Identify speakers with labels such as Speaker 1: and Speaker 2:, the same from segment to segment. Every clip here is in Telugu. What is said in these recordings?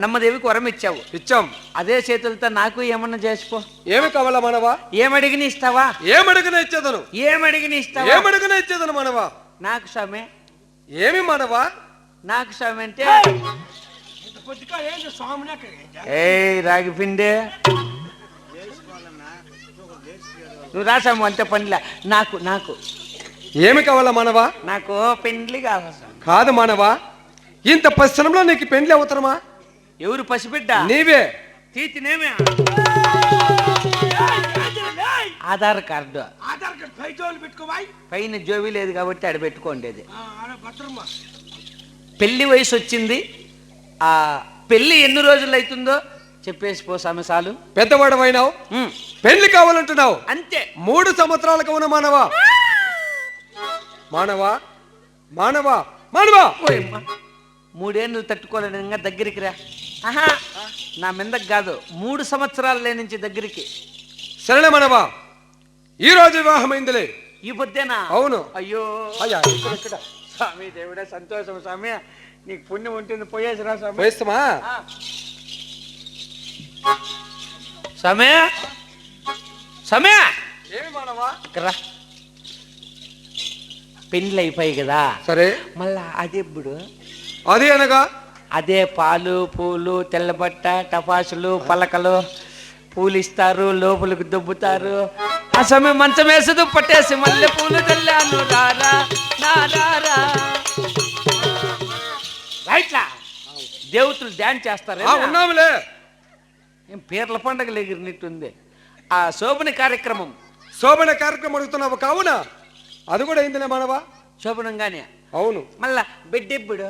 Speaker 1: నమ్మదేవికి వరం ఇచ్చావు.
Speaker 2: ఇచ్చాం.
Speaker 1: అదే చేతులతో నాకు ఏమన్నా చేసుకో
Speaker 2: ఏమి కావాలా మనవా?
Speaker 1: ఏమడిగిన ఇస్తావా?
Speaker 2: ఏమడుగున ఇచ్చేదను.
Speaker 1: ఏమడిగిన ఇస్తావా?
Speaker 2: ఏమడుగున ఇచ్చేదను మనవా?
Speaker 1: నాకు స్వామి
Speaker 2: ఏమి మనవా?
Speaker 1: నాకు స్వామి అంటే ఏ రాగి పిండి? నువ్వు రాసాము అంతే పనిలే. నాకు నాకు.
Speaker 2: ఏమి కావాలా మనవా?
Speaker 1: నాకు పెండ్లి కావాలి స్వామి
Speaker 2: కాదు మనవా? ఇంత పరిశ్రమలో నీకు పెండ్లి అవతరమా
Speaker 1: ఎవరు పసిబిడ్డ?
Speaker 2: నీవే.
Speaker 1: తీతినేమే ఆధార్ కార్డు.
Speaker 3: ఆధార్ కార్డు. పై జోలు పెట్టుకోవాయి
Speaker 1: పైన జోబీ లేదు కాబట్టి ఆడ పెట్టుకోండి పెళ్ళి వయసు వచ్చింది. ఆ పెళ్ళి ఎన్ని రోజులు అవుతుందో చెప్పేసి పో సమసాలు
Speaker 2: పెద్దవాడమైనావు పెళ్ళి కావాలంటున్నావు.
Speaker 1: అంతే.
Speaker 2: మూడు సంవత్సరాలకు ఉన్న మానవా? మానవా? మానవా? మానవా.
Speaker 1: మూడేళ్ళు తట్టుకోలేను ఇంకా దగ్గరికి రా. ఆహా నా మీదకి కాదు మూడు సంవత్సరాల నుంచి దగ్గరికి.
Speaker 2: సరేలే మనవా ఈ రోజు వివాహమైందిలే.
Speaker 1: ఈ పొద్దేనా?
Speaker 2: అవును.
Speaker 1: అయ్యో.
Speaker 2: అయ్యా ఇక్కడ ఇక్కడ.
Speaker 1: స్వామి దేవుడే సంతోషం స్వామి. నీకు పుణ్యం ఉంటుంది పోయేసి రా స్వామి.
Speaker 2: వేస్తామా
Speaker 1: ఆ. స్వామి. స్వామి.
Speaker 2: ఏమి మానవా?
Speaker 1: ఇక్కడ రా. పెళ్ళి అయిపోయి కదా.
Speaker 2: సరే.
Speaker 1: మళ్ళా అది ఎప్పుడు
Speaker 2: అది అనగా
Speaker 1: అదే పాలు పూలు తెల్లబట్ట టపాసులు పలకలు పూలు ఇస్తారు లోపలికి దుబ్బుతారు. ఆ సమయం మంచం వేసి దుప్పట్టేసి మళ్ళీ పూలు తెల్లాను రారా రైట్లా? దేవతలు డ్యాన్స్ చేస్తారు
Speaker 2: ఉన్నాములే.
Speaker 1: ఏం పీర్ల పండగలు ఎగిరినట్టుంది ఆ శోభన కార్యక్రమం.
Speaker 2: శోభన కార్యక్రమం అడుగుతున్నావు కావున? అది కూడా అయిందిలే మానవా?
Speaker 1: శోభనంగానే.
Speaker 2: అవును.
Speaker 1: మళ్ళా బిడ్డెప్పుడు?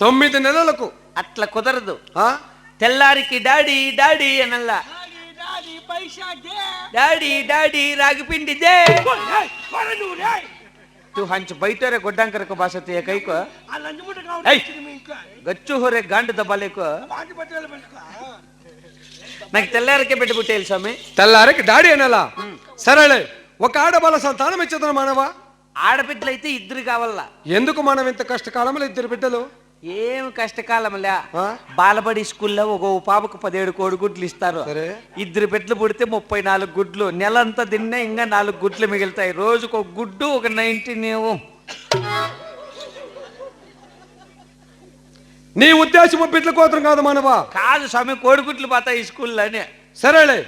Speaker 2: తొమ్మిది నెలలకు
Speaker 1: అట్లా కుదరదు
Speaker 2: ఆ
Speaker 1: తెల్లారికి డాడీ డాడీ అనల్లా
Speaker 3: daddy daddy Paisa they
Speaker 1: daddy daddy రాగిపిండి దే
Speaker 3: ఓయ్, ఏయ్, పోరా నువ్వు రేయ్.
Speaker 1: तू हंच बैठो रे गोड्डांकर को बासत ये कई को
Speaker 3: ఆ లంజముట
Speaker 1: ఏయ్.
Speaker 3: కావాలి మీ ఇంట్లో
Speaker 1: गच्चू हो रे गांड दबाले को
Speaker 3: బాంటి పట్టేలు పెట్టుకో
Speaker 1: నాకు తెల్లారికే పెట్టుకుంటే స్వామి
Speaker 2: తెల్లారికి డాడీ అనాలా సరేలే ఒక ఆడబాల సంతానం ఇచ్చేదను మానవా
Speaker 1: ఆడబిడ్డలైతే ఇద్దరు కావాలా
Speaker 2: ఎందుకు మనం ఇంత కష్టకాలంలో ఇద్దరు బిడ్డలు
Speaker 1: ఏం కష్టకాలంలే? బాలబడి స్కూల్లో ఒక పాపకు పదిహేడు కోడిగుడ్లు ఇస్తారు.
Speaker 2: సరే.
Speaker 1: ఇద్దరు బిడ్డలు పుడితే ముప్పై నాలుగు గుడ్లు. నెలంతా తిన్నా ఇంకా నాలుగు గుడ్లు మిగులుతాయి. రోజుకు ఒక గుడ్డు ఒక నైన్టీన్
Speaker 2: నీ ఉద్దేశం బిడ్డల కోతం కాదు మానవా.
Speaker 1: కాదు స్వామి కోడిగుడ్లు పోతాయి ఈ స్కూల్లోనే.
Speaker 2: సరేలే.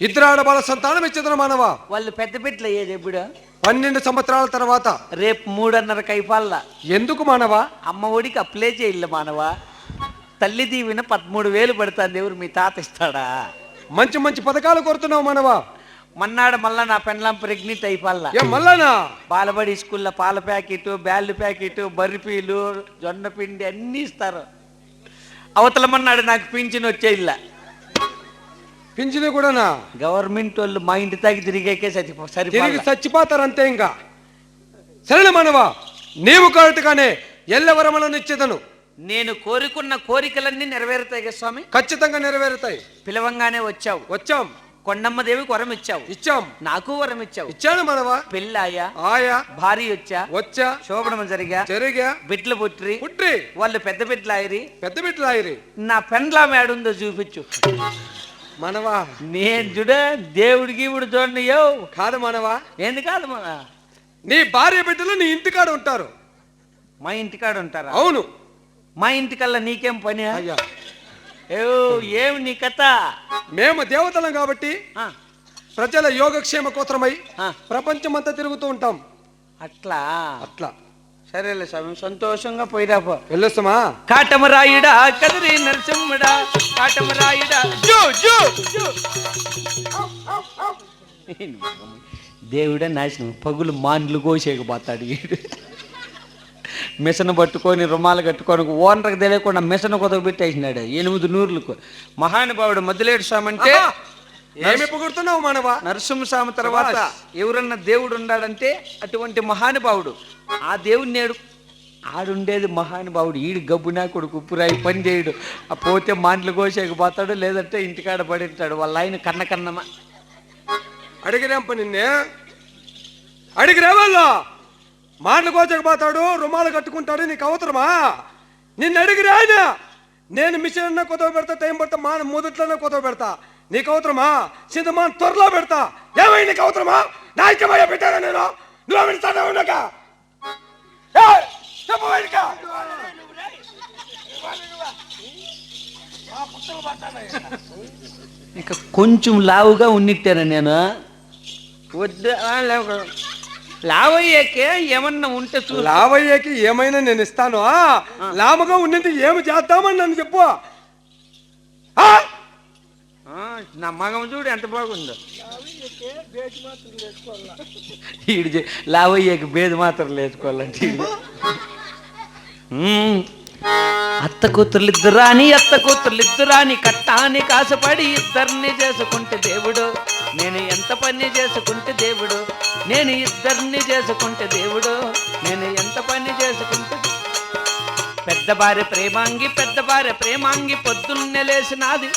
Speaker 2: ఇద్దరు ఆడబాల సంతానం ఇచ్చేదను మానవా.
Speaker 1: వాళ్ళు పెద్ద బిడ్డలు అయ్యేది ఎప్పుడు?
Speaker 2: పన్నెండు సంవత్సరాల తర్వాత
Speaker 1: రేపు మూడున్నర కైపాల్లా
Speaker 2: ఎందుకు మానవా?
Speaker 1: అమ్మ ఒడికి అప్లై చేయాలి మానవా? తల్లి దీవెన పదమూడు వేలు పడుతుంది ఎవరు మీ తాత ఇస్తాడా?
Speaker 2: మంచి మంచి పథకాలు కోరుతున్నావు మానవా?
Speaker 1: మన్నాడు మళ్ళా నా పెండ్లం ప్రెగ్నెంట్ అయిపోల్లా.
Speaker 2: మళ్ళానా
Speaker 1: బాలబడి స్కూల్లో పాల ప్యాకెట్ బ్యాళ్ళు ప్యాకెట్ బర్ఫీలు జొన్న పిండి అన్నీ ఇస్తారు. అవతల మన్నాడు నాకు పింఛన్ వచ్చేయిల్ల
Speaker 2: పింఛను కూడానా
Speaker 1: గవర్నమెంట్ వాళ్ళు మా ఇంటి తాగి తిరిగాకే సరి
Speaker 2: తిరిగి
Speaker 1: సరిపోయి
Speaker 2: చచ్చిపోతారు అంతే ఇంకా. సరేలే మానవా? నీవు కరెక్ట్గానే ఎల్లవరమలను ఇచ్చేదను
Speaker 1: నేను కోరుకున్న కోరికలన్నీ నెరవేరుతాయి కదా స్వామి?
Speaker 2: ఖచ్చితంగా నెరవేరుతాయి.
Speaker 1: పిలవంగానే వచ్చావు.
Speaker 2: వచ్చాం.
Speaker 1: కొండమ్మ దేవికి వరం ఇచ్చావు.
Speaker 2: ఇచ్చాం.
Speaker 1: నాకు వరం ఇచ్చావు.
Speaker 2: ఇచ్చాను మానవా?
Speaker 1: పెళ్ళాయా?
Speaker 2: ఆయా.
Speaker 1: భార్య వచ్చా?
Speaker 2: వచ్చా.
Speaker 1: శోభనం జరిగా?
Speaker 2: జరిగా.
Speaker 1: బిడ్డలు పుట్టిరి
Speaker 2: పుట్రి.
Speaker 1: వాళ్ళు పెద్ద బిడ్డలు ఆయరి
Speaker 2: పెద్ద బిడ్డలు ఆయిరి
Speaker 1: నా పెండ్లా మేడుందో చూపించు.
Speaker 2: మనవా?
Speaker 1: నేను చూడ దేవుడికి ఇప్పుడు చూడండి యో.
Speaker 2: కాదు మనవా?
Speaker 1: ఏంది కాదు మన
Speaker 2: నీ భార్య బిడ్డలు నీ ఇంటికాడ ఉంటారు.
Speaker 1: మా ఇంటికాడ ఉంటారా?
Speaker 2: అవును.
Speaker 1: మా ఇంటికల్లా నీకేం పని?
Speaker 2: అయ్యా.
Speaker 1: ఏ ఏమి నీ కథ?
Speaker 2: మేము దేవతలం కాబట్టి ప్రజల యోగక్షేమ కోసమై
Speaker 1: ఆ,
Speaker 2: ప్రపంచమంతా తిరుగుతూ ఉంటాం.
Speaker 1: అట్లా?
Speaker 2: అట్లా.
Speaker 1: సరేలే స్వామి సంతోషంగా పోయిరాపో
Speaker 2: వెళ్ళొస్తామా?
Speaker 1: కాటమరాయుడా కదిరి నరసింహుడా కాటమరాయుడా జో జో జో. దేవుడే నాశనం పగులు మాన్లు కోసేకపోతాడు ఈడు. మిషన్ పట్టుకొని రుమాలు కట్టుకొని ఓనర్కి తెలియకుండా మిషన్ కొదవ పెట్టేసినాడు ఎనిమిది నూరులకు. మహానుభావుడు మధులేడు స్వామి అంటే
Speaker 2: ఏమి పొగుడుతున్నావు మనవా?
Speaker 1: నరసింహస్వామి తర్వాత ఎవరన్నా దేవుడు ఉన్నాడంటే అటువంటి మహానుభావుడు. ఆ దేవుడు నేడు. ఆడుండేది మహానుభావుడు. ఈడు గబ్బునా కొడుకు ఉప్పురాయి పని చేయడు. ఆ పోతే మాండ్లు కోసేకపోతాడు లేదంటే ఇంటికాడ పడింటాడు. వాళ్ళ ఆయన కన్న కన్నమ.
Speaker 2: అడిగిరాంప నిన్నే. అడిగిరా వాళ్ళ? మాటలు కోచకపోతాడు రుమాలు కట్టుకుంటాడు నీకు అవసరమా? నిన్ను అడిగిరా ఆయన? నేను మిషన్ అన్న కొత్త పెడతా టైం పడతా మా మొదట్లోనే కొత్త పెడతా. నీకు అవసరమా? సిద్ధమాన్ త్వరలో పెడతా. ఏమైంది నీకు అవసరమా? నా ఇష్టమయ్యా పెట్టారా నేను. నువ్వు
Speaker 3: పట్టాను
Speaker 1: ఇంకా కొంచెం లావుగా ఉన్నిట్టాను నేను. వద్దు. లావయ్యాకే ఏమన్నా ఉంటే చూ
Speaker 2: లావయ్యకి ఏమైనా నేను ఇస్తాను? లాభగా ఉన్నది ఏమి చేద్దామని నన్ను చెప్పు.
Speaker 1: నా మగం చూడు ఎంత బాగుందో.
Speaker 3: మాత్రం
Speaker 1: ఈడు చే- లావయ్యకి బేది మాత్రం లేచుకోవాలంటే అత్త కూతుర్లు ఇద్దరు అని అత్త కూతుర్లు ఇద్దరు అని కట్టాని కాసపడి ఇద్దరిని చేసుకుంటే దేవుడు. నేను ఎంత పని చేసుకుంటే దేవుడు. నేను ఇద్దరిని చేసుకుంటే దేవుడు. నేను ఎంత పని చేసుకుంటే పెద్ద భార్య ప్రేమాంగి పెద్ద భార్య ప్రేమాంగి పొద్దున్నే లేచినాది.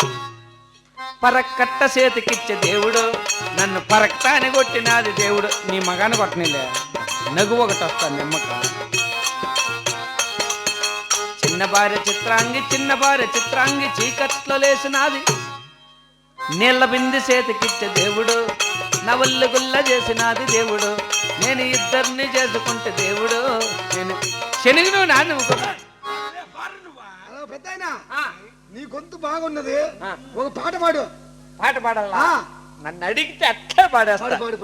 Speaker 1: పరక్కట్ట చేతికిచ్చే దేవుడు. నన్ను పరక్తాని కొట్టినాది దేవుడు. నీ మగాన్ని కొట్టనిలే నగు ఒకటి వస్తాను నిమ్మక చిన్న భార్య చిత్రాంగి చిన్న భార్య చిత్రాంగి చీకట్లో లేచినాది. నీళ్ళ బింది చేతికిచ్చే దేవుడు. నవల్లు గుల్ల చేసినాది దేవుడు. నేను ఇద్దరిని చేసుకుంటే దేవుడు. నేను శనిగి నువ్వు నాన్న
Speaker 4: నీ గొంతు బాగున్నది.
Speaker 1: ఆ.
Speaker 4: ఒక పాట పాడు.
Speaker 1: పాట పాడాలా. నన్ను అడిగితే అట్లే పాడేస్తా.
Speaker 4: పాడు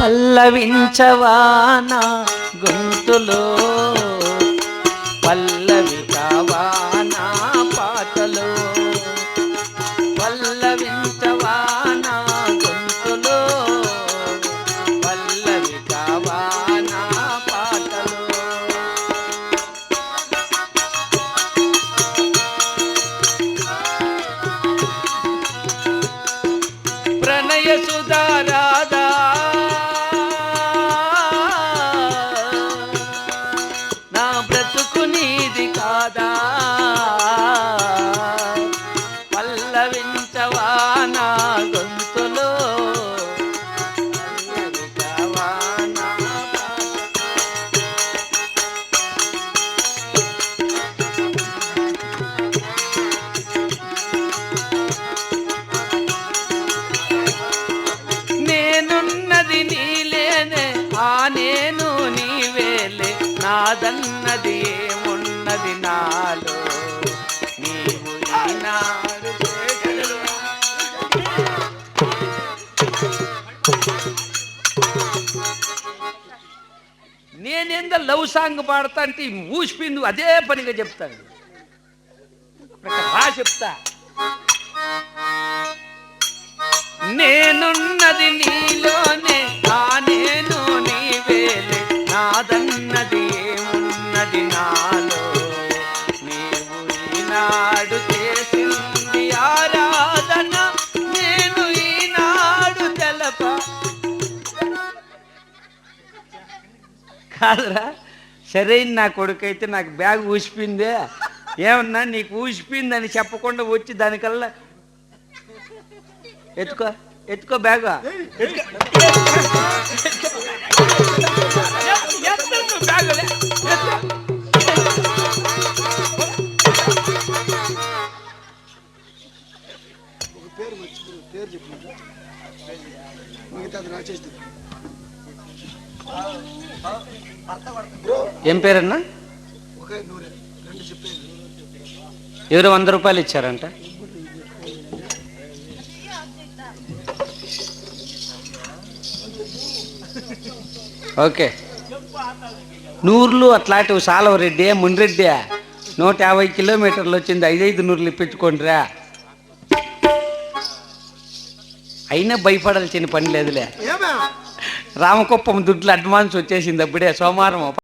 Speaker 1: పల్లవించవానా గొంతులో? పల్లవి ಸುಧಾರ కాదన్నది ఏమున్నది నాలో? నీవు ఈనాడు నేనేందో లవ్ సాంగ్ పాడతా అంటే ఊసిపోయింది అదే పనిగా చెప్తాను. రా చెప్తా. నేనున్నది నీలోనే ఆ నేను నాదన్నది ఏమున్నది నాలో? నీవు ఈనాడు చేసింది ఆరాధన నేను ఈనాడు తెలప. కాదురా సరైన నా కొడుకైతే నాకు బ్యాగ్ ఊసిపోయిందే. ఏమన్నా నీకు ఊసిపోయిందని చెప్పకుండా వచ్చి దానికల్లా ఎత్తుకో ఎత్తుకో బ్యాగ్.
Speaker 4: ఒక పేరు మర్చిపో పేరు చెప్పు మిగతా రాసేస్తా బ్రో
Speaker 1: ఏం పేరన్నా? ఎవరు వంద రూపాయలు ఇచ్చారంట. ఓకే. నూర్లు అట్లాంటివి సాలవ రెడ్డి మున్రెడ్డి. నూట యాభై కిలోమీటర్లు వచ్చింది. ఐదైదు నూర్లు ఇప్పించుకోండిరా. అయినా భయపడాల్సిన పని లేదులే. రామకుప్పం దుడ్లు అడ్వాన్స్ వచ్చేసింది అప్పుడే సోమవారం.